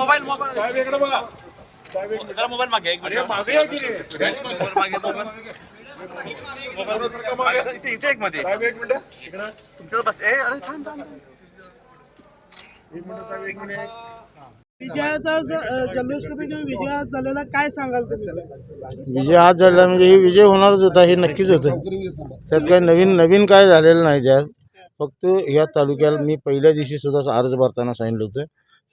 Mobile मागे एक minute. मागे या की रे. मोबाईल मागे मोबाईल कोणासारखं मागे? इथे इथे एक मध्ये. साहेब एक मिनिट. इकडं. तुमच्यावर बस. ए अरे थांब थांब एक मिनिट साहेब एक मिनिट. विजयाचा ज- अ, जल्लोषरूपी किंवा विजय आज झालेला काय सांगाल तुम्ही? विजय आज झाला म्हणजे ही विजय होणारच होता हे नक्कीच होतं. त्यात काही नवीन नवीन काय झालेलं नाही त्यात. फक्त या तालुक्याला मी पहिल्या दिवशी सुद्धा अर्ज भरताना सांगितलं होतं.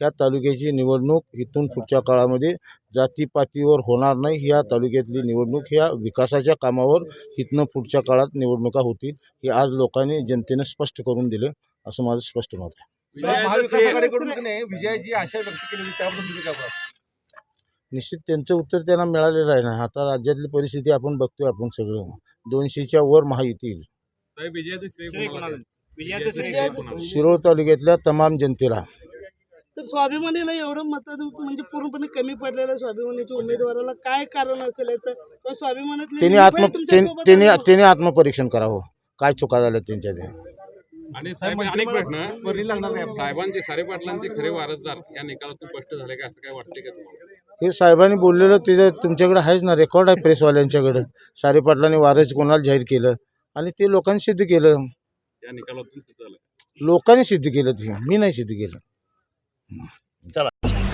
या तालुक्याची निवडणूक इथून पुढच्या काळामध्ये जातीपातीवर होणार नाही. या तालुक्यातली निवडणूक ह्या विकासाच्या कामावर इथनं पुढच्या काळात निवडणुका होतील हे आज लोकांनी जनतेनं स्पष्ट करून दिलं. असं माझं स्पष्ट मत आहे. महाविकास आघाडीकडून की नाही? विजयाची आशा व्यक्त केली होती त्याबद्दल तुम्ही काय बोलाल? निश्चित त्यांचं उत्तर त्यांना मिळालेलं आहे ना. आता राज्यातली परिस्थिती आपण बघतोय आपण सगळं. दोनशेच्या वर महायुती येईल शिरोळ तालुक्यातल्या तमाम जनतेला. तर स्वाभिमानीला एवढं मत म्हणजे पूर्णपणे कमी पडलेलं स्वाभिमानीच्या उमेदवाराला. काय कारण असेल याचं? किंवा स्वाभिमानातले त्यांनी आत्म आहेत. आत्मपरीक्षण करावं. काय चुका झाल्या त्यांच्या त्या आणि साहेब अनेक प्रश्न. साहेबांचे सारे पाटलांचे खरे वारसदार या निकालातून स्पष्ट झाले का? असं काय वाटते का तुम्हाला? हे साहेबांनी बोललेलं ते तुमच्याकडे आहेच ना. रेकॉर्ड आहे प्रेसवाल्यांच्याकडे सारे पाटलांनी वारस कोणाला जाहीर केलं? आणि ते लोकांनी सिद्ध केलं. या निकालातून सिद्ध झालं. लोकांनी सिद्ध केलं ते मी नाही सिद्ध केलं. 嗯，再来。